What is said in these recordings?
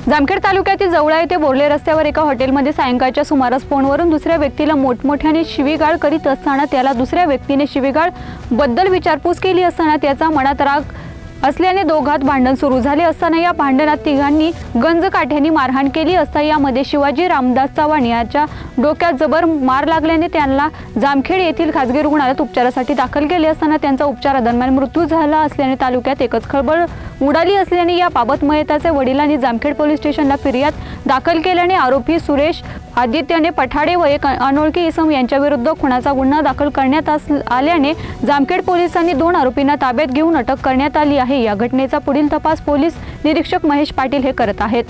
जामखेड तालुक्यातील जवळा येथे बोर्ले रस्त्यावर एका हॉटेलमध्ये सायंकाळच्या सुमारास फोनवरून दुसऱ्या व्यक्तीला मोठमोठ्याने शिवीगाळ करीत असताना त्याला दुसऱ्या व्यक्तीने शिवीगाळबद्दल विचारपूस केली असताना त्याचा मनात राग असल्याने दोघात भांडण सुरू झाले असताना या भांडणात तिघांनी गंज काठ्यांनी मारहाण केली असता यामध्ये शिवाजी रामदास चव्हाण याच्या डोक्यात जबर मार लागल्याने त्यांना जामखेड येथील खासगी रुग्णालयात उपचारासाठी दाखल केले असताना त्यांचा उपचारादरम्यान मृत्यू झाला असल्याने तालुक्यात एकच खळबळ उडाली असल्याने याबाबत मयताचे वडिलांनी जामखेड पोलीस स्टेशनला फिर्याद दाखल केल्याने आरोपी सुरेश आदित्यने पठाडे व एक अनोळखी इसम यांच्याविरुद्ध खुनाचा गुन्हा दाखल करण्यात आल्याने जामखेड पोलिसांनी दोन आरोपींना ताब्यात घेऊन अटक करण्यात आली आहे. या घटनेचा पुढील तपास पोलीस निरीक्षक महेश पाटील हे करत आहेत.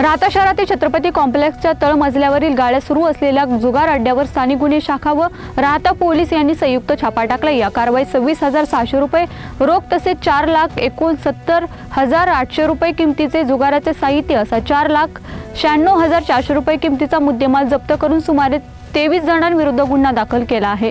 राहता शहरातील छत्रपती कॉम्प्लेक्सच्या तळमजल्यावरील गाड्या सुरू असलेल्या जुगार अड्ड्यावर स्थानिक गुन्हे शाखा व राहता पोलीस यांनी संयुक्त छापा टाकला. या कारवाईत सव्वीस हजार सहाशे रुपये रोख तसेच चार लाख एकोणसत्तर हजार आठशे रुपये किमतीचे जुगाराचे साहित्य असा चार लाख शहाण्णव हजार चारशे रुपये किमतीचा मुद्देमाल जप्त करून सुमारे तेवीस जणांविरुद्ध गुन्हा दाखल केला आहे.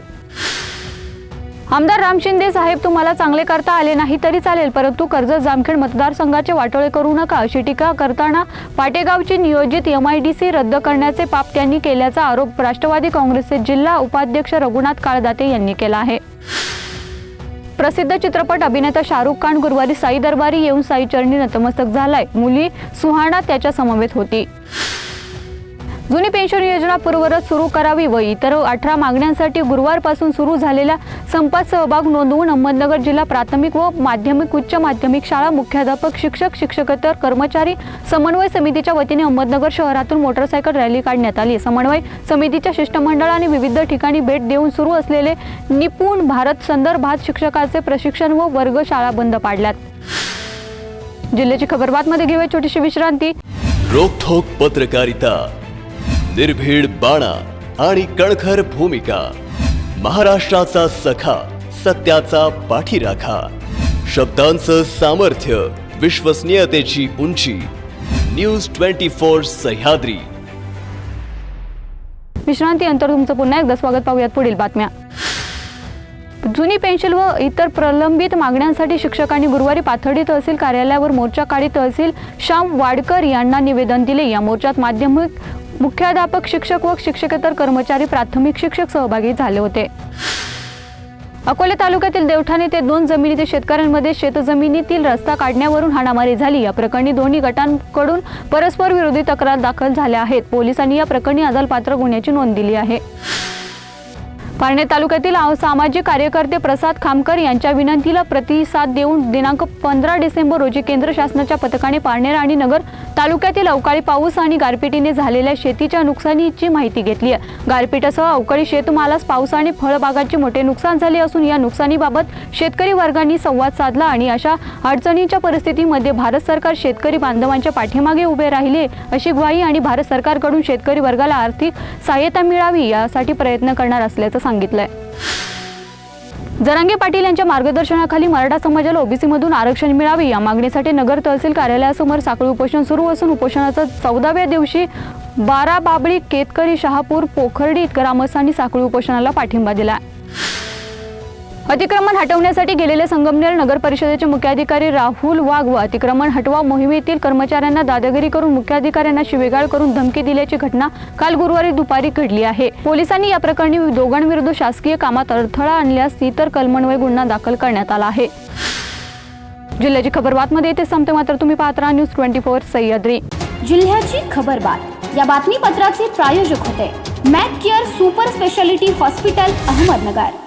आमदार राम शिंदे साहेब तुम्हाला चांगले करता आले नाही तरी चालेल परंतु कर्जत जामखेड मतदारसंघाचे वाटोळे करू नका अशी टीका करताना पाटेगावची नियोजित यम आय डी सी रद्द करण्याचे पाप त्यांनी केल्याचा आरोप राष्ट्रवादी काँग्रेसचे जिल्हा उपाध्यक्ष रघुनाथ काळदाते यांनी केला आहे. प्रसिद्ध चित्रपट अभिनेता शाहरुख खान गुरुवारी साई दरबारी येऊन साई चरणी नतमस्तक झालाय. मुली सुहाणा त्याच्या समवेत होती. जुनी पेन्शन योजना पूर्वरत सुरू करावी व इतर अठरा मागण्यांसाठी गुरुवारपासून सुरू झालेल्या संपात सहभाग नोंदवून अहमदनगर जिल्हा प्राथमिक व माध्यमिक उच्च माध्यमिक शाळा मुख्याध्यापक शिक्षक शिक्षकेतर कर्मचारी समन्वय समितीच्या वतीने अहमदनगर शहरातून मोटरसायकल रॅली काढण्यात आली. समन्वय समितीच्या शिष्टमंडळाने विविध ठिकाणी भेट देऊन सुरू असलेले निपुण भारत संदर्भात शिक्षकाचे प्रशिक्षण व वर्ग शाळा बंद पाडल्यात. जिल्ह्याची खबरबातमध्ये घेऊया छोटीशी विश्रांती. रोखोक पत्रकारिता. निर्भीड बाणा आणि कणखर भूमिका. महाराष्ट्राचा सखा सत्याचा पाठीराखा. शब्दांचं सामर्थ्य विश्वसनीयतेची उंची. News twenty four Sahyadri. विश्रांती अंतर तुमचं पुन्हा एकदा स्वागत पाहूयात पुढील बातम्या. जुनी पेन्शन व इतर प्रलंबित मागण्यांसाठी शिक्षकांनी गुरुवारी पाथर्डी तहसील कार्यालयावर मोर्चा काढी तहसील श्याम वाडकर यांना निवेदन दिले. या मोर्चात माध्यमिक मुख्याध्यापक शिक्षक व शिक्षकेतर कर्मचारी प्राथमिक शिक्षक सहभागी झाले होते. अकोले तालुक्यातील देवठाणे ते दोन जमिनीतील शेतकऱ्यांमध्ये शेतजमिनीतील रस्ता काढण्यावरून हाणामारी झाली. या प्रकरणी दोन्ही गटांकडून परस्पर विरोधी तक्रार दाखल झाल्या आहेत. पोलिसांनी या प्रकरणी अदालपात्र गुन्ह्याची नोंद दिली आहे. पारणे तालुक्यातील सामाजिक कार्यकर्ते प्रसाद खामकर यांच्या विनंतीला प्रतिसाद देऊन दिनांक पंधरा डिसेंबर रोजी केंद्र शासनाच्या पथकाने पारनेर आणि नगर तालुक्यातील अवकाळी पाऊस आणि गारपिटीने झालेल्या शेतीच्या नुकसानीची माहिती घेतली आहे. गारपिटासह अवकाळी शेतमालास पाऊस आणि फळबागाचे मोठे नुकसान झाले असून या नुकसानीबाबत शेतकरी वर्गांनी संवाद साधला आणि अशा अडचणीच्या परिस्थितीमध्ये भारत सरकार शेतकरी बांधवांच्या पाठीमागे उभे राहिले अशी ग्वाही आणि भारत सरकारकडून शेतकरी वर्गाला आर्थिक सहाय्यता मिळावी यासाठी प्रयत्न करणार असल्याचं सांगितलंय. जरांगे पाटील यांच्या मार्गदर्शनाखाली मराठा समाजाला ओबीसी मधून आरक्षण मिळावे या मागणीसाठी नगर तहसील कार्यालयासमोर साखळी उपोषण सुरू असून उपोषणाचा चौदाव्या दिवशी बारा बाबळी केतकरी शहापूर पोखर्डी ग्रामस्थांनी साखळी उपोषणाला पाठिंबा दिला अतिक्रमण हटवण्यासाठी गेलेले संगमनेर नगर परिषदेचे मुख्याधिकारी राहुल वाघ व अतिक्रमण हटवा मोहिमेतील कर्मचाऱ्यांना दादागिरी करून मुख्याधिकाऱ्यांना शिवेगाळ करून धमकी दिल्याची घटना काल गुरुवारी दुपारी घडली आहे. पोलिसांनी या प्रकरणी दोघांविरुद्ध शासकीय कामात अडथळा आणल्यास इतर कलमन्वय गुन्हा दाखल करण्यात आला आहे. जिल्ह्याची खबर बातमध्ये येथे संपते मात्र तुम्ही पाहत राहा न्यूज ट्वेंटी फोर सह्याद्री. जिल्ह्याची खबरबात या बातमीपत्राचे प्रायोजक होते. Mac Care super speciality hospital Ahmednagar.